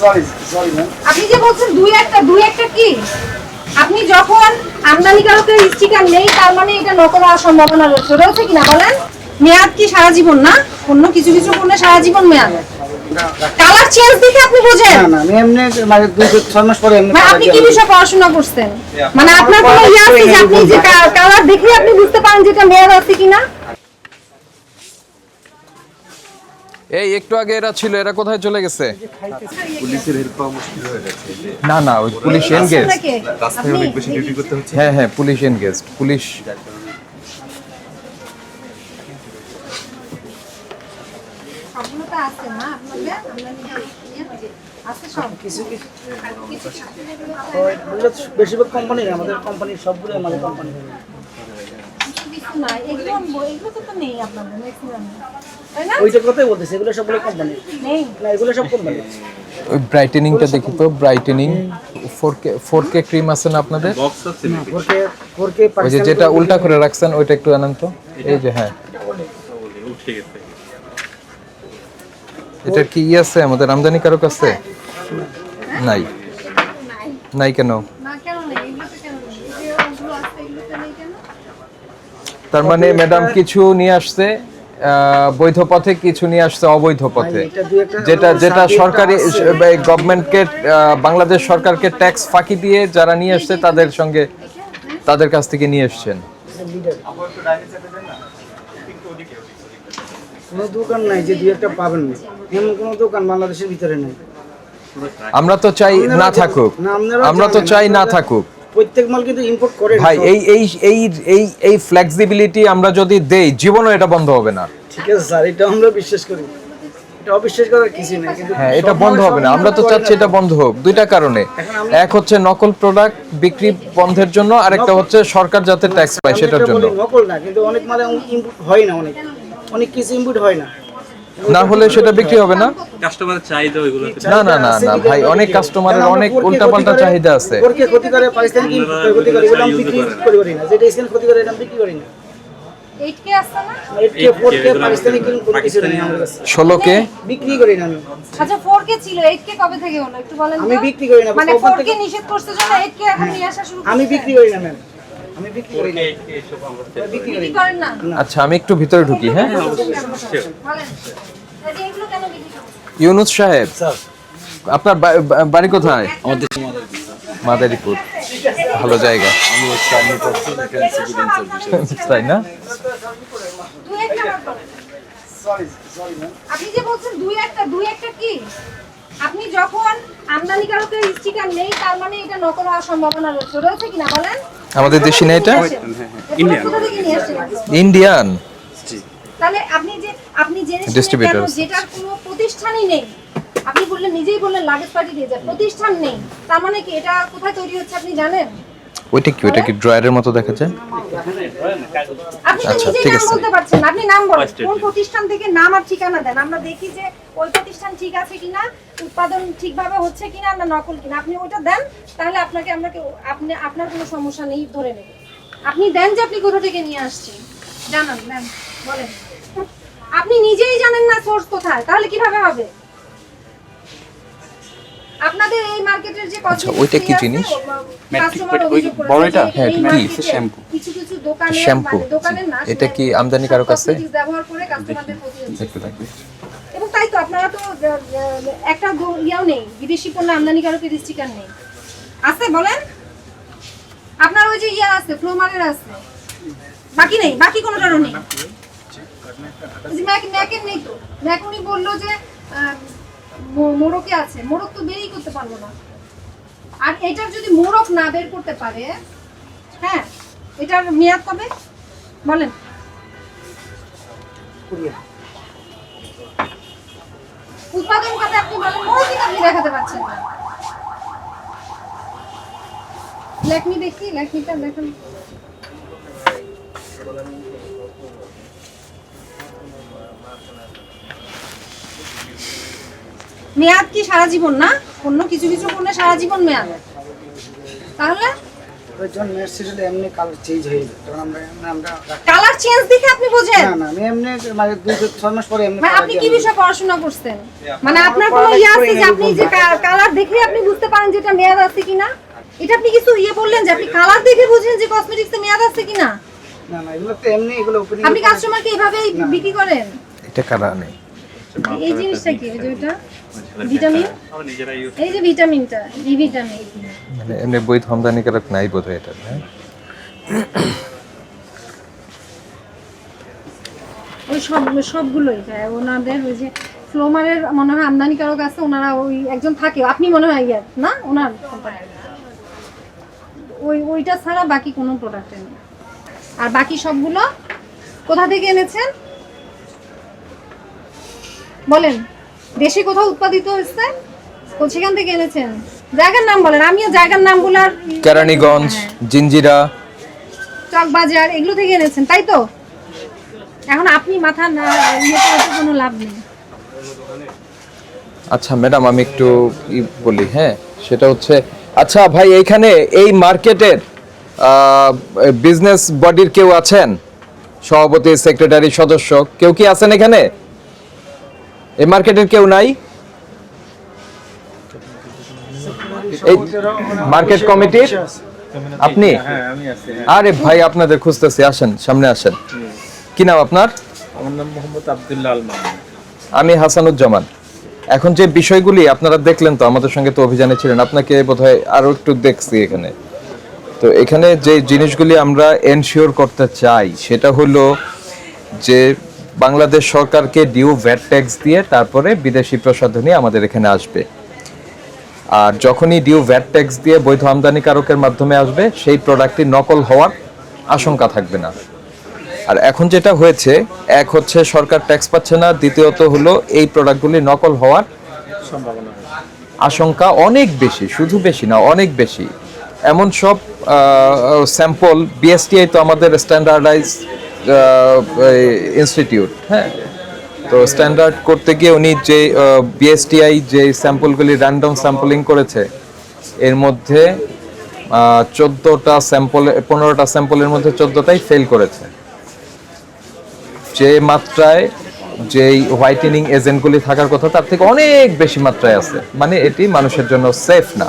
Sorry sorry ma'am আপনি যে বলছেন দুই একটা দুই একটা কি? আপনি যখন আমদানিকারকের স্টিকার নেই তার মানে এটা নকল হওয়ার সম্ভাবনা রয়েছে। রয়েছে কিনা বলেন? মেয়াদ কি সারা জীবন না? অন্য কিছু কিছু পণ্যে সারা জীবন মেয়াদ? কালার চেঞ্জ দেখে আপনি বোঝেন। না না আমি এমনি মানে দুই ছয় মাস পরে এমনি মানে আপনি কি বিষয়ে পড়াশোনা করছেন? মানে আপনার কোনো ইয়ে আছে যে আপনি যে কালার দেখে আপনি বুঝতে পারেন যে এটা মেয়াদ আছে কিনা? এই একটু আগে এরা ছিল এরা কোথায় চলে গেছে? পুলিশের হেল্প পাওয়া মুশকিল হয়ে যাচ্ছে না না ওই পুলিশ এনগেজ আপনাকে রাস্তায় অনেক বেশি ডিউটি করতে হচ্ছে। হ্যাঁ হ্যাঁ পুলিশ এনগেজ পুলিশ। বেশিরভাগ কোম্পানি আমাদের কোম্পানির সবগুলো আমাদের কোম্পানি কিছু কিছু না এগুলো এগুলো তো তো নেই আপনাদের ম্যাক্সিমাম তাই না? ওইটা কথাই বলতেছি এগুলো সবগুলো কোম্পানি না এগুলো সব কোম্পানি ওই ব্রাইটেনিংটা দেখি তো brightening four K four K cream আছে না আপনাদের? বক্স আছে নাকি? ফোর কে ফোর কে ওই যে যেটা উল্টা করে রাখছেন ওইটা একটু আনেন তো। এই যে হ্যাঁ। উঠে গেছে। এটার কি ই আছে? আমাদের আমদানিকারক আছে? নাই। নাই নাই? কেন তার মানে ম্যাডাম কিছু নিয়ে আসছে বৈধ পথে কিছু নিয়ে আসছে অবৈধ পথে। যেটা যেটা সরকারি গভর্নমেন্টকে বাংলাদেশ সরকারকে ট্যাক্স ফাঁকি দিয়ে যারা নিয়ে আসছে তাদের সঙ্গে তাদের কাছ থেকে নিয়ে এসছেন। কোনো দোকান নাই যে দুই একটা পাবেন না। এমন কোনো দোকান বাংলাদেশের ভিতরে নেই। আমরা তো চাই না থাকুক। আমরা তো চাই না থাকুক। প্রত্যেক মাল কিন্তু ইম্পোর্ট করে ভাই এই এই এই এই এই ফ্লেক্সিবিলিটি আমরা যদি দেই জীবনও এটা বন্ধ হবে না। ঠিক আছে স্যার এটা আমরা বিশ্বাস করি। এটা অবিশ্বাস করার কিছু নেই কিন্তু হ্যাঁ এটা বন্ধ হবে না। আমরা তো চাচ্ছি এটা বন্ধ হোক দুইটা কারণে। এক হচ্ছে নকল প্রোডাক্ট বিক্রি বন্ধের জন্য আরেকটা হচ্ছে সরকার যাতে ট্যাক্স পায় সেটার জন্য। নকল না কিন্তু অনেক মালে ইম্পোর্ট হয় না অনেক। অনেক কিছু ইম্পোর্ট হয় না। না হলে সেটা বিক্রি হবে না? কাস্টমারের চাহিদা ওইগুলো না না না না ভাই অনেক কাস্টমারের অনেক উল্টাপাল্টা চাহিদা আছে। ফোরকে ক্ষতি করে পাকিস্তানি কি? ক্ষতি করে এগুলো আমি বিক্রি করি না। যেটা স্ক্যান ক্ষতি করে এটা বিক্রি করি না। এইট কে না? এইটকে ফোরকে পাকিস্তানি কিন কোনো কিছু নেই আমার। কাছে। ষোলো কে বিক্রি করি না আমি আচ্ছা ফোর ছিল এইট কবে থেকে হলো? একটু বলেন আমি বিক্রি করি না, মানে ওখান ফোর কে থেকে- নিষেধ করতে জন্য এইট এখন নিয়ে আসা শুরু আমি বিক্রি করি না ম্যাম আচ্ছা আমি একটু ভিতরে ঢুকি হ্যাঁ? বলেন। এই যে এগুলো কেন বিক্রি করছেন? ইউনুস সাহেব আপনার বাড়ি কোথায়? আমাদের মাদারীপুর। ভালো জায়গা। তাই না? আপনি যে বলছেন দুই একটা দুই একটা কি? আপনি যখন আমদানিকারকের স্টিকার নেই তার মানে এটা নকল হওয়ার সম্ভাবনা রয়েছে। রয়েছে কিনা বলেন? আমাদের দেশি না এটা? ইন্ডিয়ান। কোথা থেকে নিয়ে আসছেন? আপনি? ইন্ডিয়ান তাহলে আপনি যে আপনি জেনে Distributors. যেটার কোনো প্রতিষ্ঠানই নেই। আপনি বললেন নিজেই বললেন লাগেজ পার্টি দিয়ে যায় প্রতিষ্ঠান নেই। তার মানে কি এটা কোথায় তৈরি হচ্ছে আপনি জানেন? ওইটা কি? ওইটা কি ড্রয়ারের মতো দেখা যায় আচ্ছা, ঠিক আছে। বলতে পারছেন আপনি নাম বলেন। কোন প্রতিষ্ঠান থেকে নাম আর ঠিকানা দেন? আমরা দেখি যে ওই প্রতিষ্ঠান ঠিক আছে কিনা উৎপাদন ঠিকভাবে হচ্ছে কিনা না নকল কিনা। আপনি ওটা দেন তাহলে আপনাকে আমরা আপনি আপনার কোনো সমস্যা নেই ধরে নেব। আপনি দেন যে আপনি কোথা থেকে নিয়ে আসছেন। জানান দেন বলেন। আপনি নিজেই জানেন না সোর্স কোথায় তাহলে কীভাবে হবে? আপনাদের এই মার্কেটের যে আচ্ছা, ওইটা কি জিনিস? বড় এটা? হ্যাঁ, কি? শ্যাম্পু। কিছু কিছু দোকানে শ্যাম্পু। মানে দোকানের এটা কি আমদানিকারক আছে? cosmetics ব্যবহার করে কাস্টমারদের একটু এবং তাই তো আপনারা তো একটা গো- ইয়াও নেই বিদেশি পণ্য আমদানিকারকের স্টিকার নেই আছে বলেন আপনার ওই যে ইয়া আছে ফ্লোমারের আছে বাকি নেই বাকি কোনোটারও নেই ওই যে ম্যাক ম্যাকের নেই তো ম্যাক উনি বলল যে আহ, মো- মোড়কে আছে। মোড়ক তো বেরই করতে পারব না। আর এটার যদি মোড়ক না বের করতে পারে হ্যাঁ এটার মেয়াদ কবে? বলেন। উৎপাদন খাতে আপনি বলেন মোড়কই আপনি দেখাতে পারছেন না। লেখনি দেখি লেখনিটা দেখুন মেয়াদ কি সারা জীবন না? অন্য কিছু কিছু পণ্যে সারা জীবন মেয়াদ। তাহলে? এমনি কালার চেঞ্জ হয়ে যায়। তখন আমরা আমরা কালার চেঞ্জ দেখে আপনি বোঝেন। না না আমি এমনি মানে দুই ছয় মাস পরে এমনি মানে আপনি কি বিষয়ে পড়াশোনা করছেন? মানে আপনার কোনো ইয়ে আছে যে আপনি যে কালার দেখে আপনি বুঝতে পারেন যে এটা মেয়াদ আছে কিনা এটা আপনি কিছু ইয়ে বললেন যে আপনি কালার দেখে বুঝেন যে কসমেটিক্সে মেয়াদ আছে কিনা না? না এগুলো তো এমনি এগুলো আপনি কাস্টমারকে এইভাবেই বিক্রি করেন? এটা কারা নেই। এই জিনিসটা কি? ওই যে ওইটা ভিটামিন? এই যে ভিটামিনটা ডি ভিটামিন। মানে এমনি বৈধ আমদানিকারক নাই বোধ হয় এটা হ্যাঁ ওই সব সবগুলোই হ্যাঁ ওনাদের ওই যে ফ্লোমারের মনে হয় আমদানিকারক আছে ওনারা ওই একজন থাকে। আপনি মনে হয় ইয়ার না? ওনার ওই ওইটা ছাড়া বাকি কোনো প্রোডাক্টে নেই। আর বাকি সবগুলো কোথা থেকে এনেছেন? বলেন দেশে কোথাও উৎপাদিত হচ্ছে সেখান থেকে এনেছেন? জায়গার নাম বলেন আমিও জায়গার নামগুলো কেরানীগঞ্জ জিঞ্জিরা। চক বাজার এগুলো থেকে এনেছেন তাই তো? এখন আপনি মাথা না ইয়ে করে কোনো লাভ নেই। আচ্ছা ম্যাডাম আমি একটু বলি হ্যাঁ সেটা হচ্ছে আচ্ছা ভাই এইখানে এই মার্কেটের বিজনেস বডির কেউ আছেন? সভাপতি সেক্রেটারি সদস্য কেউ কি আছেন এখানে? এই মার্কেটের কেউ নাই? এই মার্কেট কমিটির আপনি? আরে ভাই আপনাদের খুঁজতেছি আসেন সামনে আসেন। কি নাম আপনার? আমার নাম মোহাম্মদ আব্দুল্লাহ আমি হাসানুজ্জামান। এখন যে বিষয়গুলি আপনারা দেখলেন তো আমাদের সঙ্গে তো অভিযানে ছিলেন আপনাকে বোধহয় আরও একটু দেখছি এখানে। তো এখানে যে জিনিসগুলি আমরা এনশিওর করতে চাই সেটা হলো যে বাংলাদেশ সরকারকে ডিউ ভ্যাট ট্যাক্স দিয়ে তারপরে বিদেশি প্রসাধনী আমাদের এখানে আসবে। আর যখনই ডিউ ভ্যাট ট্যাক্স দিয়ে বৈধ আমদানিকারকের মাধ্যমে আসবে সেই প্রোডাক্টটি নকল হওয়ার আশঙ্কা থাকবে না। আর এখন যেটা হয়েছে এক হচ্ছে সরকার ট্যাক্স পাচ্ছে না দ্বিতীয়ত হলো এই প্রোডাক্টগুলি নকল হওয়ার সম্ভাবনা আশঙ্কা অনেক বেশি শুধু বেশি না অনেক বেশি। এমন সব স্যাম্পল বিএসটিআই তো আমাদের স্ট্যান্ডার্ডাইজ ইনস্টিটিউট হ্যাঁ? তো স্ট্যান্ডার্ড করতে গিয়ে উনি যে বিএসটিআই যে স্যাম্পলগুলি র্যান্ডম স্যাম্পলিং করেছে, এর মধ্যে চোদ্দোটা স্যাম্পল পনেরোটা স্যাম্পলের মধ্যে চোদ্দোটাই ফেল করেছে। যে মাত্রায় যেই হোয়াইটেনিং এজেন্টগুলি থাকার কথা, তার থেকে অনেক বেশি মাত্রায় আছে। মানে এটি মানুষের জন্য সেফ না।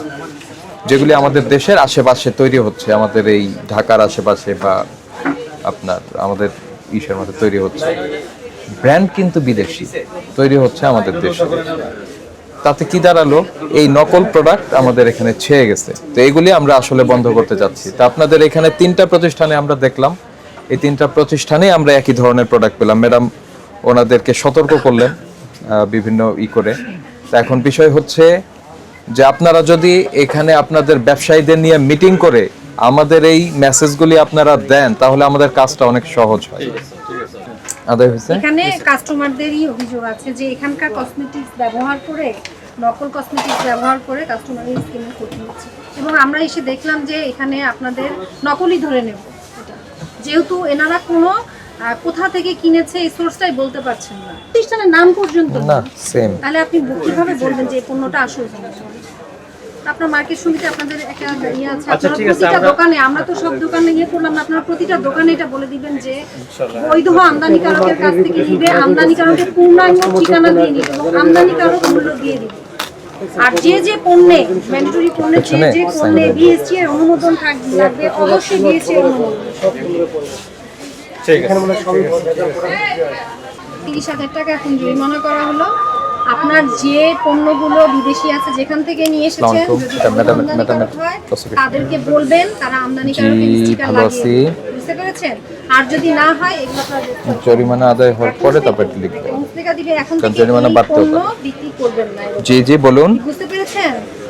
যেগুলি আমাদের দেশের আশেপাশে তৈরি হচ্ছে, আমাদের এই ঢাকার আশেপাশে বা আপনার, আমাদের ইসের মধ্যে তৈরি হচ্ছে। ব্র্যান্ড কিন্তু বিদেশি, তৈরি হচ্ছে আমাদের দেশে। তাতে কি দাঁড়াল? এই নকল প্রোডাক্ট আমাদের এখানে ছেয়ে গেছে। তো এগুলি আমরা আসলে বন্ধ করতে যাচ্ছি। তো আপনাদের এখানে তিনটা প্রতিষ্ঠানে আমরা দেখলাম। এই তিনটা প্রতিষ্ঠানে আমরা একই ধরনের প্রোডাক্ট পেলাম। ম্যাডাম ওনাদেরকে সতর্ক করলেন বিভিন্ন ই করে। তো এখন বিষয় হচ্ছে যে আপনারা যদি এখানে আপনাদের ব্যবসায়ীদের নিয়ে মিটিং করে আমাদের এই মেসেজগুলি আপনারা দেন তাহলে আমাদের কাজটা অনেক সহজ হয়। আদায় হয়েছে? এখানে কাস্টমারদেরই অভিযোগ আছে যে এখানকার কসমেটিক্স ব্যবহার করে নকল কসমেটিক্স ব্যবহার করে কাস্টমারের স্কিনের ক্ষতি হচ্ছে। এবং আমরা এসে দেখলাম যে এখানে আপনাদের নকলই ধরে নেব যেহেতু এনারা কোনো কোথা থেকে কিনেছে এই সোর্সটাই বলতে পারছেন না। প্রতিষ্ঠানের নাম পর্যন্ত না সেম তাহলে আপনি কীভাবে বলবেন যে পণ্যটা আসল আপনার মার্কেট সমিতি আপনাদের একটা ইয়ে আছে। আচ্ছা, আপনারা প্রতিটা দোকানে আমরা তো সব দোকানে ইয়ে করলাম না আপনারা প্রতিটা দোকানে এটা বলে দিবেন যে বৈধ আমদানিকারকের কাছ থেকে নিবে আমদানিকারকের পূর্ণাঙ্গ ঠিকানা দিয়ে নিবে এবং আমদানিকারক মূল্য দিয়ে দিবে। আর যে যে পণ্যে ম্যান্ডেটরি পণ্যে যে যে পণ্যে বিএসটি এর অনুমোদন থাকবে লাগবে অবশ্যই বিএসটি এর অনুমোদন। ঠিক আছে। তিরিশ হাজার টাকা এখন জরিমানা করা হলো। আপনার যে পণ্যগুলো বিদেশি আছে যেখান থেকে নিয়ে এসেছেন যদি। তাদেরকে বলবেন তারা জি, স্টিকার লাগিয়ে বুঝতে পেরেছেন আর যদি না হয় এগুলো। জরিমানা আদায় হওয়ার পরে তারপর লিখবে এখন জরিমানা বাড়তে। বিক্রি করবেন না। জি জি বলুন বুঝতে পেরেছেন